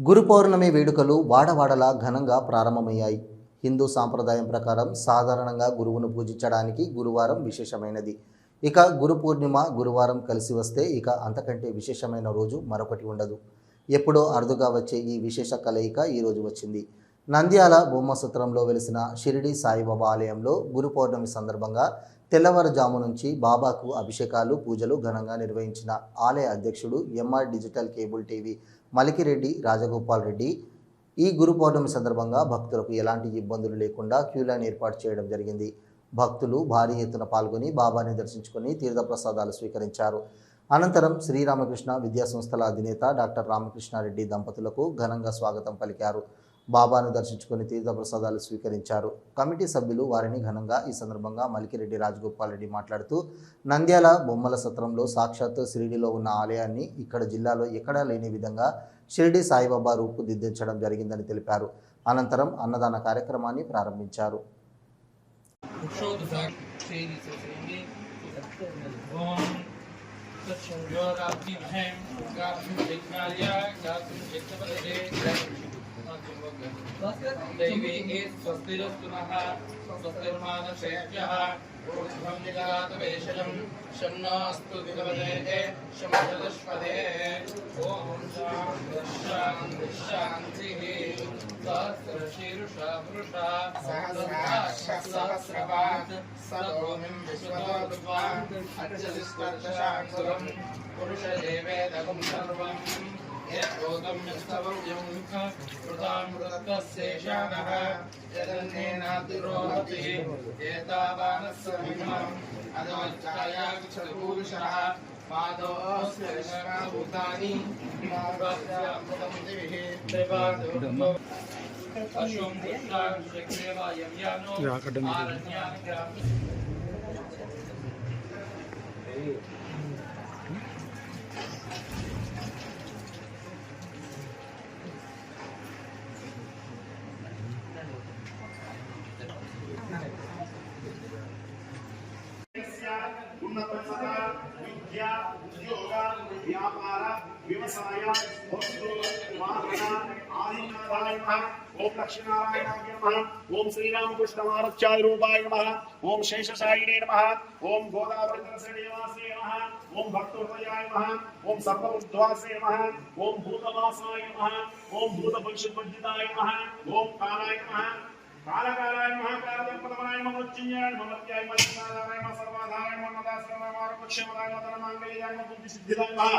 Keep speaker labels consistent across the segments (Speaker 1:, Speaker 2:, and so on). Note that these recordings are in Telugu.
Speaker 1: గురు పౌర్ణమి వేడుకలు వాడవాడలా ఘనంగా ప్రారంభమయ్యాయి. హిందూ సాంప్రదాయం ప్రకారం సాధారణంగా గురువును పూజించడానికి గురువారం విశేషమైనది. ఇక గురు పూర్ణిమ గురువారం కలిసి వస్తే ఇక అంతకంటే విశేషమైన రోజు మరొకటి ఉండదు. ఎప్పుడో అరుదుగా వచ్చే ఈ విశేష కలయిక ఈరోజు వచ్చింది. నంద్యాల బొమ్మసత్రంలో వెలిసిన షిరిడి సాయిబాబా ఆలయంలో గురు పౌర్ణమి సందర్భంగా తెల్లవారుజాము నుంచి బాబాకు అభిషేకాలు పూజలు ఘనంగా నిర్వహించిన ఆలయ అధ్యక్షుడు MR digital cable TV Malikireddy Rajagopal Reddy ఈ గురు పౌర్ణమి సందర్భంగా భక్తులకు ఎలాంటి ఇబ్బందులు లేకుండా క్యూలైన్ ఏర్పాటు చేయడం జరిగింది. భక్తులు భారీ ఎత్తున పాల్గొని బాబాని దర్శించుకొని తీర్థప్రసాదాలు స్వీకరించారు. అనంతరం శ్రీరామకృష్ణ విద్యాసంస్థల అధినేత డాక్టర్ రామకృష్ణారెడ్డి దంపతులకు ఘనంగా స్వాగతం పలికారు. బాబాను దర్శించుకొని తీర్థప్రసాదాలు స్వీకరించారు. కమిటీ సభ్యులు వారిని ఘనంగా ఈ సందర్భంగా మలికిరెడ్డి రాజగోపాల్ రెడ్డి మాట్లాడుతూ నంద్యాల బొమ్మల సత్రంలో సాక్షాత్తు షిరిడిలో ఉన్న ఆలయాన్ని ఇక్కడ జిల్లాలో ఎక్కడా లేని విధంగా షిరిడి సాయిబాబా రూపుదిద్దించడం జరిగిందని తెలిపారు. అనంతరం అన్నదాన కార్యక్రమాన్ని ప్రారంభించారు.
Speaker 2: ఓం తచ్చంగోరాబ్దిమహే గాతుం విఘ్నాయ గాతుం చిత్తపదే దైవీ స్వస్తిరస్తు నః స్వస్తిర్మానశేభ్యः ఊర్ధ్వం నిగరాతవేషజం శం నాస్తు దిగవదే శం చతుష్పదే ఓం శాంతి శాంతి శాంతిః సహస్రశీర్షా పురుషా సహస్రపాత్ సదోమిం విశ్వతోర్ధ్వాన్ అర్చసిస్పర్శాక్షురం పురుషదేవేదకం సర్వం యత్రోగం
Speaker 3: వ్యాపార వ్యవసాయ వస్తు వాహన ఆదినాథాయ నమః ఓం లక్ష్మీనారాయణాయ నమః ఓం శ్రీరామకృష్ణ మహారత్యాయ రూపాయ నమః ఓం శేషసాయినే నమః ఓం గోదావరి దర్శనీయవాసే నమః ఓం భక్తహృదయాయ నమః ఓం సర్వబుద్ధ్వాసే నమః ఓం భూతవాసాయ నమః ఓం భూతపంచుపంజితాయ నమః ఓం కాలాయ నమః కాలకాలాయ మహాకాలదంపదమాయ మమోచ్చింయాయ మమత్యాయ మత్సనారాయణ సర్వాధారాయ మమదాశ్రమాయ మారపక్షమదాయ మదనమాంగళ్యాయ మబుద్ధి సిద్ధిదాయ మహా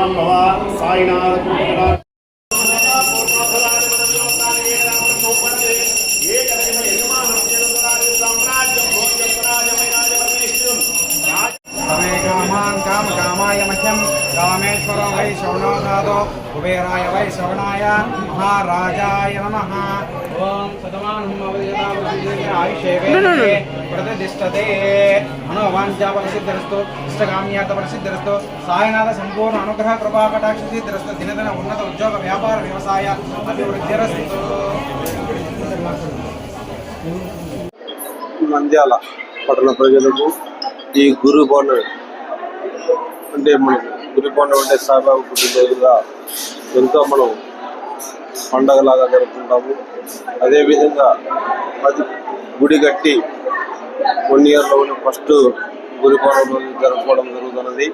Speaker 4: నమన్ భవ
Speaker 3: సాయినాథ్ కామ
Speaker 4: కామాయ
Speaker 3: మహ్యం. రామేశ్వర వై శవణోనాథో కుబేరాయ వై శవణాయ
Speaker 5: మహారాజాయ నమ. సాయనాథ సంపూర్ణ అనుగ్రహ కృపాకటాక్షసిద్ధిరస్తు దినదిన ఉన్నత ఉద్యోగ వ్యాపార వ్యవసాయ అభివృద్ధి
Speaker 6: నంద్యాల పట్టణ ప్రజలకు ఈ గురు పౌర్ణమి అంటే మనకు గురికొండ ఉండే సాయిబాబు పుట్టినరోజుగా ఎంతో మనం పండగలాగా జరుపుకుంటాము. అదేవిధంగా అది గుడి కట్టి వన్ ఇయర్లోనే ఫస్ట్ గురి జరుపుకోవడం జరుగుతున్నది.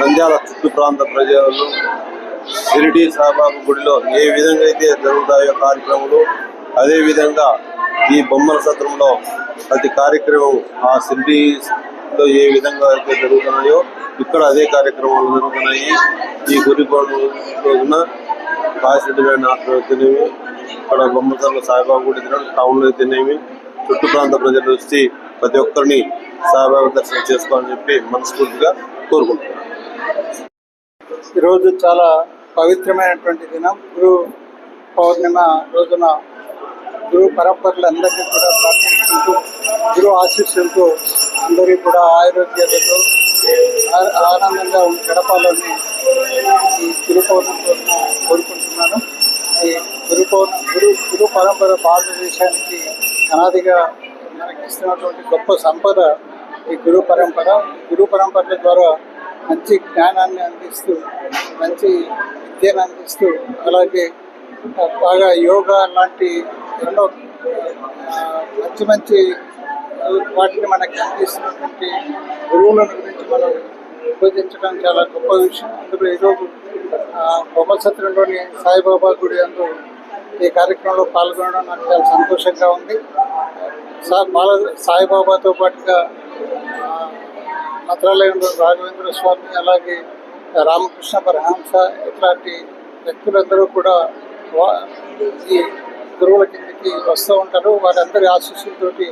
Speaker 6: నంద్యాల చుట్టూ ప్రాంత ప్రజలు షిరిడి సాయిబాబు గుడిలో ఏ విధంగా అయితే జరుగుతాయో కార్యక్రమాలు అదేవిధంగా ఈ బొమ్మల సత్రంలో ప్రతి కార్యక్రమం ఆ షిరిడిలో ఏ విధంగా అయితే జరుగుతున్నాయో ఇక్కడ అదే కార్యక్రమాలు జరుగుతున్నాయి. ఈ గురి రోజున రోజున కాశీడి ఆటలు తినేవి ఇక్కడ బొమ్మసర్ల సాయిబాబా గుడి టౌన్లో తినేవి చుట్టూ ప్రాంత ప్రజలు వచ్చి ప్రతి ఒక్కరిని సాయిబాబా దర్శనం చేసుకోవాలని చెప్పి మనస్ఫూర్తిగా కోరుకుంటున్నాను.
Speaker 7: ఈరోజు చాలా పవిత్రమైనటువంటి దినం. గురు పౌర్ణిమ రోజున గురు పరంపరలందరినీ కూడా ప్రార్థించుకుంటూ గురు ఆశీస్సులతో అందరికీ కూడా ఆరోగ్యాలతో ఆనందంగా గడపాలని ఈ గురు పౌర్ణమి కోరుకుంటున్నాను. ఈ గురు పౌర్ణమి గురు గురు పరంపర భారతదేశానికి అనాదిగా మనకి ఇస్తున్నటువంటి గొప్ప సంపద ఈ గురు పరంపర. గురు పరంపరల ద్వారా మంచి జ్ఞానాన్ని అందిస్తూ మంచి విద్యను అందిస్తూ అలాగే బాగా యోగా లాంటి ఎన్నో మంచి మంచి వాటిని మనకి అందిస్తున్నటువంటి గురువులను గురించి మనం పూజించడం చాలా గొప్ప విషయం. అందులో ఈరోజు బొమ్మసత్రంలోని సాయిబాబా గుడి అందు ఈ కార్యక్రమంలో పాల్గొనడం నాకు చాలా సంతోషంగా ఉంది. సా బాల సాయిబాబాతో పాటుగా మంత్రాలయంలో రాఘవేంద్ర స్వామి అలాగే రామకృష్ణ పరహంస ఇట్లాంటి వ్యక్తులందరూ కూడా ఈ గురువుల కిందకి వస్తూ ఉంటారు. వారందరి ఆశీస్సులతోటి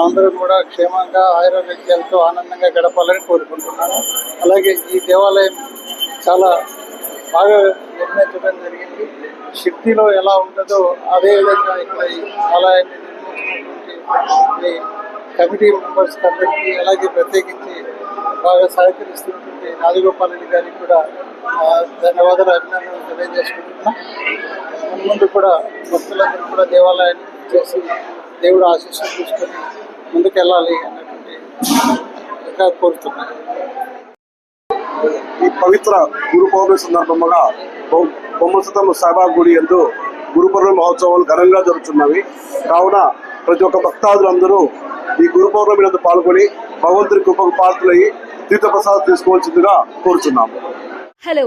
Speaker 7: అందరూ కూడా క్షేమంగా ఆయుర్వేద్యాలతో ఆనందంగా గడపాలని కోరుకుంటున్నాను. అలాగే ఈ దేవాలయం చాలా బాగా నిర్మించడం జరిగింది. శక్తిలో ఎలా ఉంటుందో అదే విధంగా ఇక్కడ ఈ ఆలయాన్ని నిర్మించినటువంటి కమిటీ మెంబర్స్ అందరికీ అలాగే ప్రత్యేకించి బాగా సహకరిస్తున్నటువంటి రాజగోపాల్ రెడ్డి గారికి కూడా ధన్యవాదాలు అభినందనలు తెలియజేసుకుంటున్నాను. ముందు కూడా భక్తులందరూ కూడా దేవాలయాన్ని చేసి దేవుడు ఆశీస్సులు తీసుకొని ముందుకెళ్ళాలి అన్నటువంటి ఇంకా కోరుతున్నాను.
Speaker 3: ఈ పవిత్ర గురు పౌర్ణమి సందర్భంగా బొ- బొమ్మసతం సాయిబాబా గుడి ఎందు గురు పౌర్ణమి మహోత్సవాలు ఘనంగా జరుగుతున్నవి కావున ప్రతి ఒక్క భక్తాదులందరూ ఈ గురు పౌర్ణమి నందు పాల్గొని భగవంతుడి కృపకు పాత్రలయ్యి తీర్థప్రసాదం తీసుకోవాల్సిందిగా కోరుచున్నాము.
Speaker 8: హలో